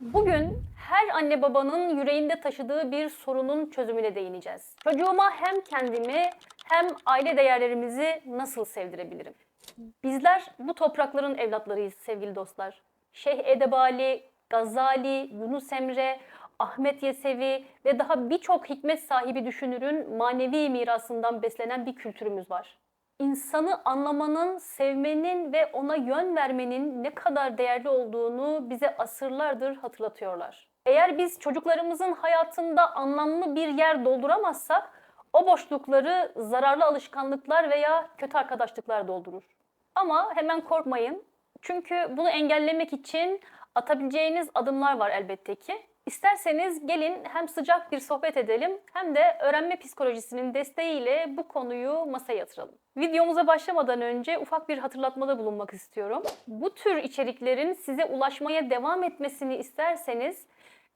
Bugün her anne babanın yüreğinde taşıdığı bir sorunun çözümüne değineceğiz. Çocuğuma hem kendimi hem aile değerlerimizi nasıl sevdirebilirim? Bizler bu toprakların evlatlarıyız sevgili dostlar. Şeyh Edebali, Gazali, Yunus Emre, Ahmet Yesevi ve daha birçok hikmet sahibi düşünürün manevi mirasından beslenen bir kültürümüz var. İnsanı anlamanın, sevmenin ve ona yön vermenin ne kadar değerli olduğunu bize asırlardır hatırlatıyorlar. Eğer biz çocuklarımızın hayatında anlamlı bir yer dolduramazsak o boşlukları zararlı alışkanlıklar veya kötü arkadaşlıklar doldurur. Ama hemen korkmayın. Çünkü bunu engellemek için atabileceğiniz adımlar var elbette ki. İsterseniz gelin hem sıcak bir sohbet edelim hem de öğrenme psikolojisinin desteğiyle bu konuyu masaya yatıralım. Videomuza başlamadan önce ufak bir hatırlatmada bulunmak istiyorum. Bu tür içeriklerin size ulaşmaya devam etmesini isterseniz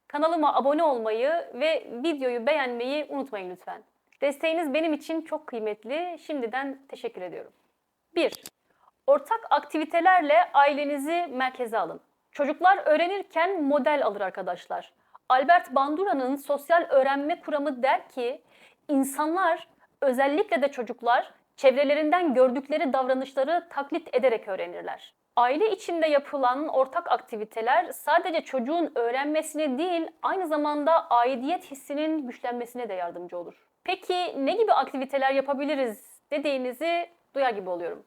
kanalıma abone olmayı ve videoyu beğenmeyi unutmayın lütfen. Desteğiniz benim için çok kıymetli. Şimdiden teşekkür ediyorum. 1. Ortak aktivitelerle ailenizi merkeze alın. Çocuklar öğrenirken model alır arkadaşlar. Albert Bandura'nın sosyal öğrenme kuramı der ki, insanlar, özellikle de çocuklar, çevrelerinden gördükleri davranışları taklit ederek öğrenirler. Aile içinde yapılan ortak aktiviteler sadece çocuğun öğrenmesine değil, aynı zamanda aidiyet hissinin güçlenmesine de yardımcı olur. Peki ne gibi aktiviteler yapabiliriz dediğinizi duyar gibi oluyorum.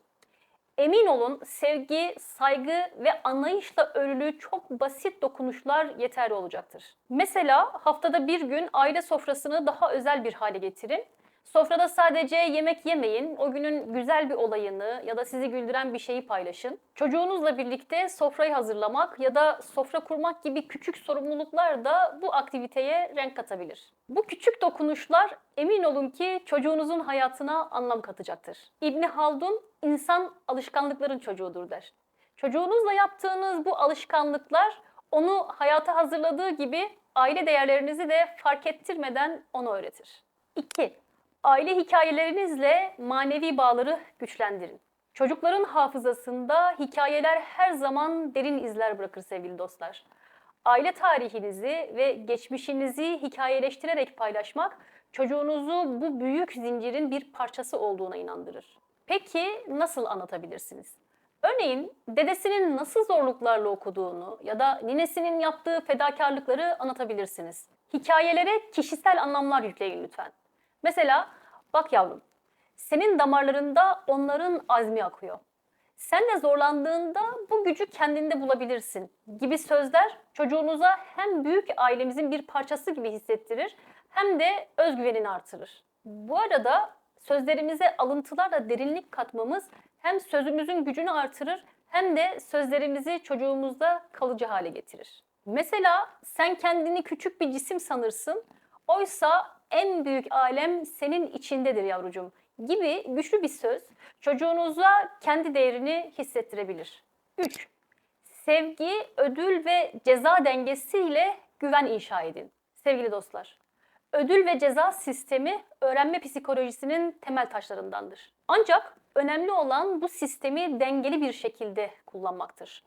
Emin olun sevgi, saygı ve anlayışla örülü çok basit dokunuşlar yeterli olacaktır. Mesela haftada bir gün aile sofrasını daha özel bir hale getirin. Sofrada sadece yemek yemeyin, o günün güzel bir olayını ya da sizi güldüren bir şeyi paylaşın. Çocuğunuzla birlikte sofrayı hazırlamak ya da sofra kurmak gibi küçük sorumluluklar da bu aktiviteye renk katabilir. Bu küçük dokunuşlar emin olun ki çocuğunuzun hayatına anlam katacaktır. İbni Haldun insan alışkanlıkların çocuğudur der. Çocuğunuzla yaptığınız bu alışkanlıklar onu hayata hazırladığı gibi aile değerlerinizi de fark ettirmeden ona öğretir. 2. Aile hikayelerinizle manevi bağları güçlendirin. Çocukların hafızasında hikayeler her zaman derin izler bırakır sevgili dostlar. Aile tarihinizi ve geçmişinizi hikayeleştirerek paylaşmak çocuğunuzu bu büyük zincirin bir parçası olduğuna inandırır. Peki nasıl anlatabilirsiniz? Örneğin dedesinin nasıl zorluklarla okuduğunu ya da ninesinin yaptığı fedakarlıkları anlatabilirsiniz. Hikayelere kişisel anlamlar yükleyin lütfen. Mesela bak yavrum senin damarlarında onların azmi akıyor. Sen de zorlandığında bu gücü kendinde bulabilirsin gibi sözler çocuğunuza hem büyük ailemizin bir parçası gibi hissettirir hem de özgüvenini artırır. Bu arada sözlerimize alıntılarla derinlik katmamız hem sözümüzün gücünü artırır hem de sözlerimizi çocuğumuzda kalıcı hale getirir. Mesela sen kendini küçük bir cisim sanırsın, oysa en büyük alem senin içindedir yavrucuğum gibi güçlü bir söz çocuğunuza kendi değerini hissettirebilir. 3. Sevgi, ödül ve ceza dengesiyle güven inşa edin. Sevgili dostlar, ödül ve ceza sistemi öğrenme psikolojisinin temel taşlarındandır. Ancak önemli olan bu sistemi dengeli bir şekilde kullanmaktır.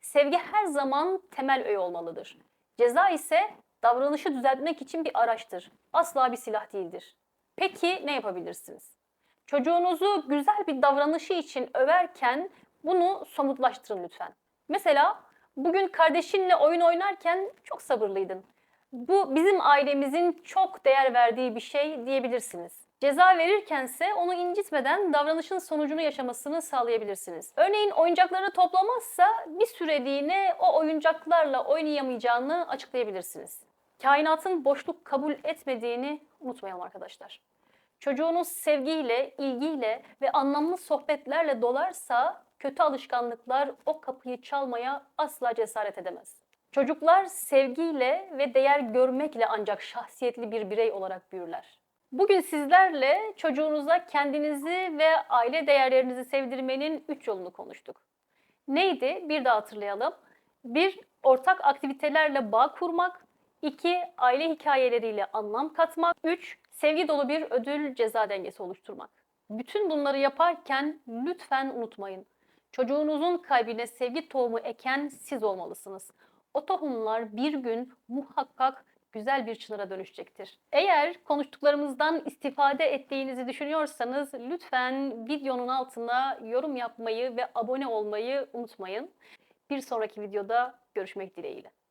Sevgi her zaman temel öğe olmalıdır. Ceza ise davranışı düzeltmek için bir araçtır. Asla bir silah değildir. Peki ne yapabilirsiniz? Çocuğunuzu güzel bir davranışı için överken bunu somutlaştırın lütfen. Mesela bugün kardeşinle oyun oynarken çok sabırlıydın. Bu bizim ailemizin çok değer verdiği bir şey diyebilirsiniz. Ceza verirkense onu incitmeden davranışın sonucunu yaşamasını sağlayabilirsiniz. Örneğin oyuncaklarını toplamazsa bir süreliğine o oyuncaklarla oynayamayacağını açıklayabilirsiniz. Kainatın boşluk kabul etmediğini unutmayalım arkadaşlar. Çocuğunuz sevgiyle, ilgiyle ve anlamlı sohbetlerle dolarsa kötü alışkanlıklar o kapıyı çalmaya asla cesaret edemez. Çocuklar sevgiyle ve değer görmekle ancak şahsiyetli bir birey olarak büyürler. Bugün sizlerle çocuğunuza kendinizi ve aile değerlerinizi sevdirmenin üç yolunu konuştuk. Neydi? Bir daha hatırlayalım. Bir, ortak aktivitelerle bağ kurmak. 2. Aile hikayeleriyle anlam katmak. 3. Sevgi dolu bir ödül ceza dengesi oluşturmak. Bütün bunları yaparken lütfen unutmayın. Çocuğunuzun kalbine sevgi tohumu eken siz olmalısınız. O tohumlar bir gün muhakkak güzel bir çınara dönüşecektir. Eğer konuştuklarımızdan istifade ettiğinizi düşünüyorsanız lütfen videonun altına yorum yapmayı ve abone olmayı unutmayın. Bir sonraki videoda görüşmek dileğiyle.